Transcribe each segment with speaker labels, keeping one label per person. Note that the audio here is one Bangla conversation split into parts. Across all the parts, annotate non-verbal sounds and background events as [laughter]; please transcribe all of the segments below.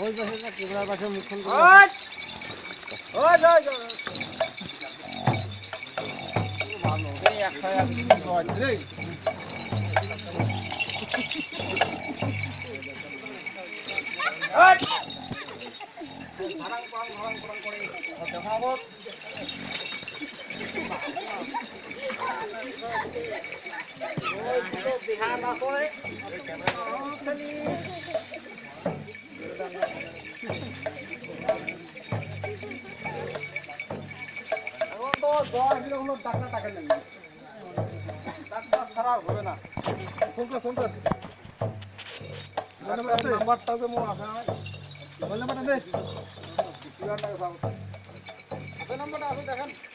Speaker 1: ওই পাশে ক্যামেরার পাশে মুখখান নাম্বারটা তো মো আসা হয় মোবাইল নাম্বারটা দে নাম্বারটা আছে দেখেন। হান্ড্রেড লাখ টাকা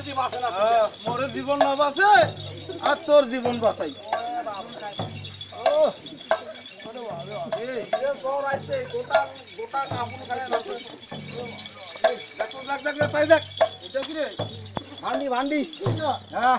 Speaker 1: দি বাসে না মোরে জীবন না বাসে আর তোর জীবন বাঁচাই। ভান্ডি ভান্ডি। হ্যাঁ।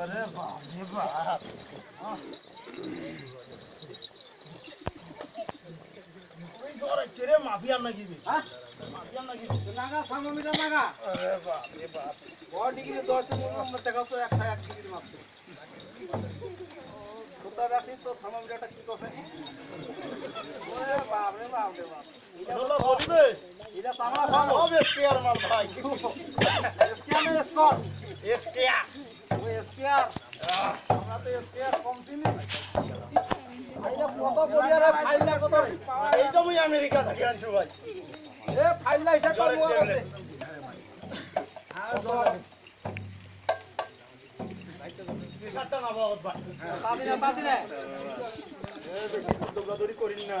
Speaker 1: আরে বাপ রে বাপ রে মাফিয়া নাকি মাফিয়া নাকি নাগা থার্মোমিটার নাগা আরে বাপ রে বাপ বড় ডিগ্রি 10 মিনিট টাকা তো একটা এক ডিগ্রি মাত্র কোথা রাখি তো থার্মোমিটারটা কি করে ওরে বাপ রে বাপ রে আমেরিকা থেকে আনছো ভাই। এ সাতটা না বাবা পাবি না পাবি না। দৌড়াদৌড়ি করিন না।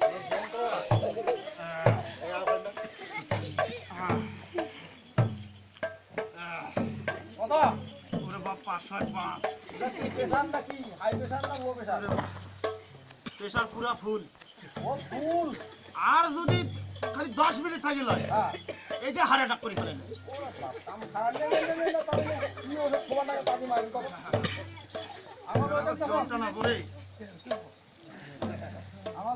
Speaker 2: ছয় পাঁচ
Speaker 1: প্রেশার
Speaker 2: পুরা ফুল।
Speaker 1: ফুল।
Speaker 2: আর যদি খালি দশ মিনিট থাকে লয় এটা হারে ডাক করে ফেলেন।
Speaker 1: না তাহলে কি ওষুধ খোলা টাকা পাবি মারি কত আমার
Speaker 2: না পড়ে
Speaker 1: আমার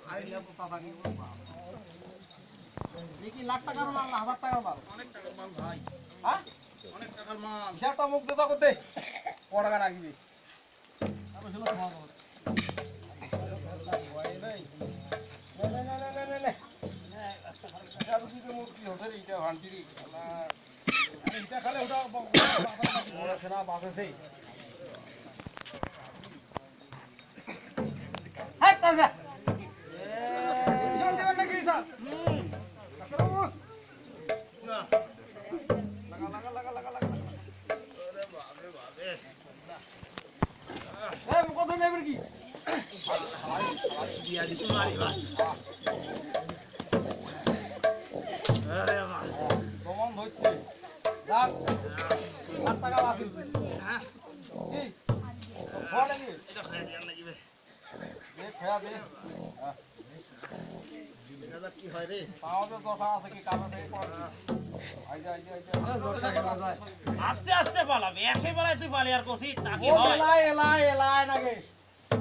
Speaker 1: দেখি লাখ টাকার মাল না হাজার টাকার মাল।
Speaker 2: অনেক টাকার মাল ভাই।
Speaker 1: হ্যাঁ?
Speaker 2: অনেক টাকার মাল।
Speaker 1: হিসাবটা মুখ দিতে করতে। ক টাকা রাখবি আমি শুনো তোমার কথা। ভয় নেই। নে, নে, নে, নে, নে, নে, নে। এটা আর কি মুখ কি হতে রে, এটা ভান্তিরি। শালা। আরে এটা খালে ওটা ব- বড় সেনা বাঁচেছে। হাট তাজা। এ, ভীষণ দেবেন নাকি স্যার? হুম। ডাক্তারবাবু,
Speaker 2: না
Speaker 1: লাগা, লাগা, লাগা, লাগা, লাগা।
Speaker 2: আরে বাবা বাবা
Speaker 1: এই, কত নেবেন কি
Speaker 2: দিয়া দিতে পারি ভাই আরে বাবা
Speaker 1: প্রমাণ হচ্ছে যাক লাখ টাকা বাঁচিয়েছে
Speaker 2: হ্যাঁ
Speaker 1: কি খাওয়া নাকি
Speaker 2: কি হয় রে
Speaker 1: তো দশা আছে কি
Speaker 2: আস্তে আস্তে পালাবে। একেবারে তুই পালি আর কষি তা হয়?
Speaker 1: এলাই এলাই এলাই নাকি?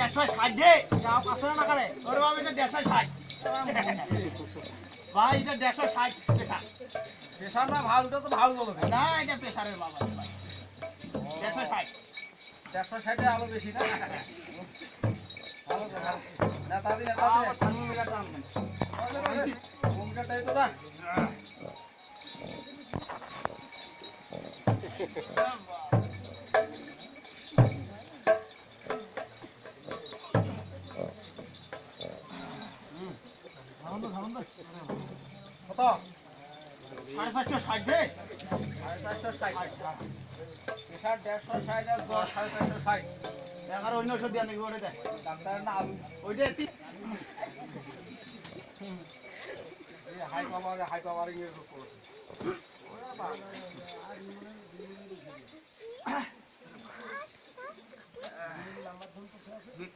Speaker 2: দেড়শো ষাট দে।
Speaker 1: যাও কাছে না করে।
Speaker 2: ওরে বাবা এটা দেড়শো ষাট। ভাই এটা দেড়শো ষাট পেশা।
Speaker 1: পেশার না ভালো তো ভালো চলছে
Speaker 2: না এটা পেশারের বাবা। দেড়শো ষাট।
Speaker 1: দেড়শো ষাটে আলো বেশি না? ভালো তো ভালো না তাতি না তাতি না
Speaker 2: থার্মোন মিটারটা আনবেন
Speaker 1: ভূমিকাটাই তো না কত?
Speaker 2: সাড়ে
Speaker 1: চারশো ষাট ষাট
Speaker 2: এগারো অন্য ওষুধ দিয়ে নাকি ওরে দেয়।
Speaker 1: ডাক্তারের না আলু
Speaker 2: ওইটা
Speaker 1: হাই পাওয়ার হাই পাওয়ার ইয়ে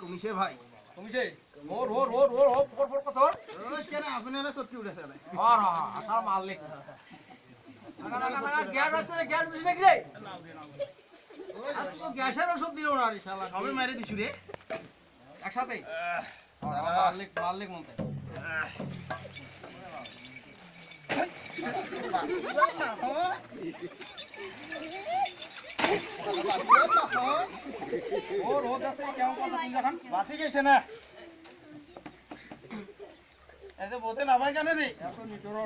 Speaker 2: কমিছে ভাই।
Speaker 1: কমিছে? ওর ওর ওর
Speaker 2: কেন আপনারা সত্যি উঠেছে
Speaker 1: আর আসার গ্যাস আছে রে গ্যাস বুঝবে কি রে
Speaker 2: নাও দে, দে।
Speaker 1: আর তো গ্যাসের ওষুধ দিল না রে শালা
Speaker 2: সবে মেরে দিছু রে
Speaker 1: একসাথে
Speaker 2: আহ,
Speaker 1: মালিক মালিক মন্তে।
Speaker 2: আহ।
Speaker 1: ও দেখছে কেমন কথা তুই দেখান
Speaker 2: বাসি গেছে না এই যে বোতে নামাই কেন রে
Speaker 1: এত নিটোর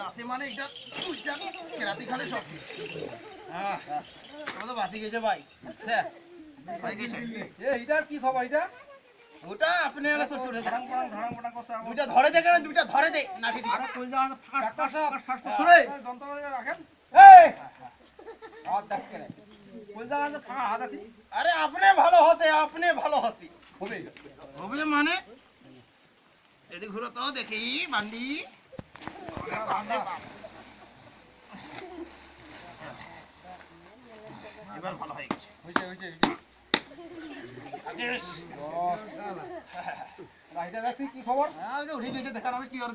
Speaker 1: আছে
Speaker 2: মানে এটা কেরাতি খালে সব। হ্যাঁ আমাদের বাসি গেছে ভাই। ভাই গেছে।
Speaker 1: এ ইটার কি খবর এটা
Speaker 2: ওটা আপনি এলা উঠেছে
Speaker 1: ধারাং পড়াং ধারাং পড়াং করছে আমার।
Speaker 2: দুইটা ধরে দে কেন? দুইটা ধরে দে। নাঠি দি।
Speaker 1: আরে কই যাওয়া ডাক্তার সাহেব শুনে যন্ত্রণা রাখেন? এই! হাত দেখ কেন কই যে ফাঁকা হাত আছে
Speaker 2: আরে আপনি ভালো হসে আপনি ভালো হসি।
Speaker 1: হবে
Speaker 2: হবে মানে? এদিক ঘুরো তো দেখি বান্ডি। এবার ভালো হয়ে গেছে।
Speaker 1: হইছে
Speaker 2: রাকেশ, [laughs]
Speaker 1: রাইটা দেখছি কি খবর?
Speaker 2: হ্যাঁ, ওটা উঠে গেছে দেখার আমি কি [laughs] আর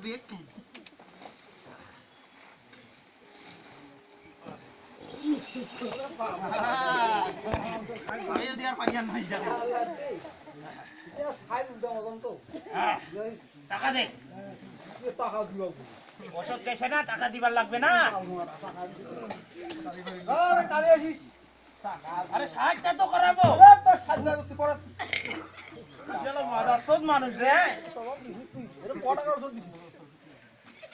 Speaker 2: হ্যাঁ, টাকা দে। গেছে না টাকা দিবার লাগবে না।
Speaker 1: আরে
Speaker 2: ষাটটা তো করাবো।
Speaker 1: তো সাজনা করতে পড়া
Speaker 2: গেল মাদার তোর মানুষ রে।
Speaker 1: এটা ক টাকার ওষুধ দিছি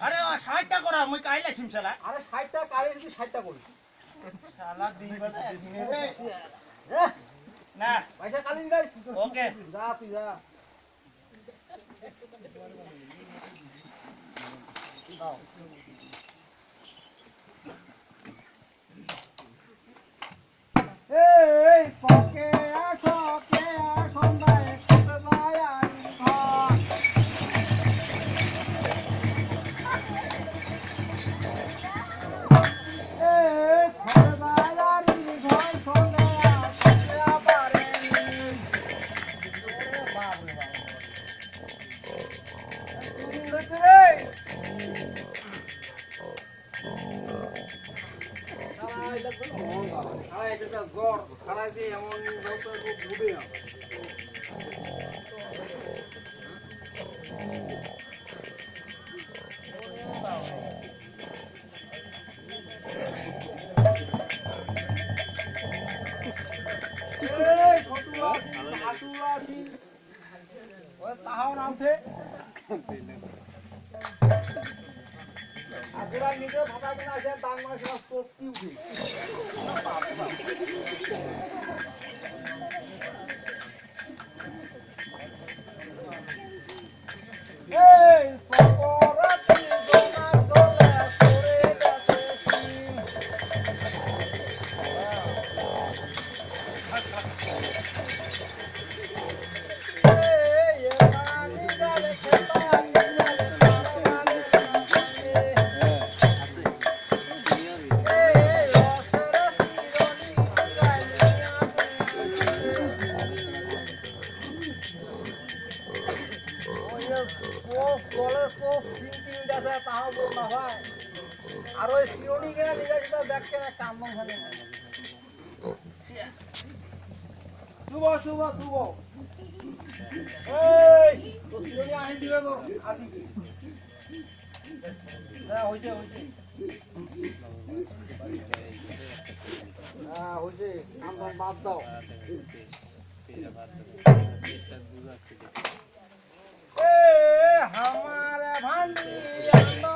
Speaker 2: আরে ষাটটা করা মুই কাইলা ছিম
Speaker 1: আরে ষাটটা কালে দিছি ষাটটা করি
Speaker 2: শালা দিন বাদে না।
Speaker 1: পয়সা কালি
Speaker 2: ওকে।
Speaker 1: যা তুই যা। দাও। নিজে ভাতা কিনা আছে দান বাদ দাও ए हमारे भांडी अंदर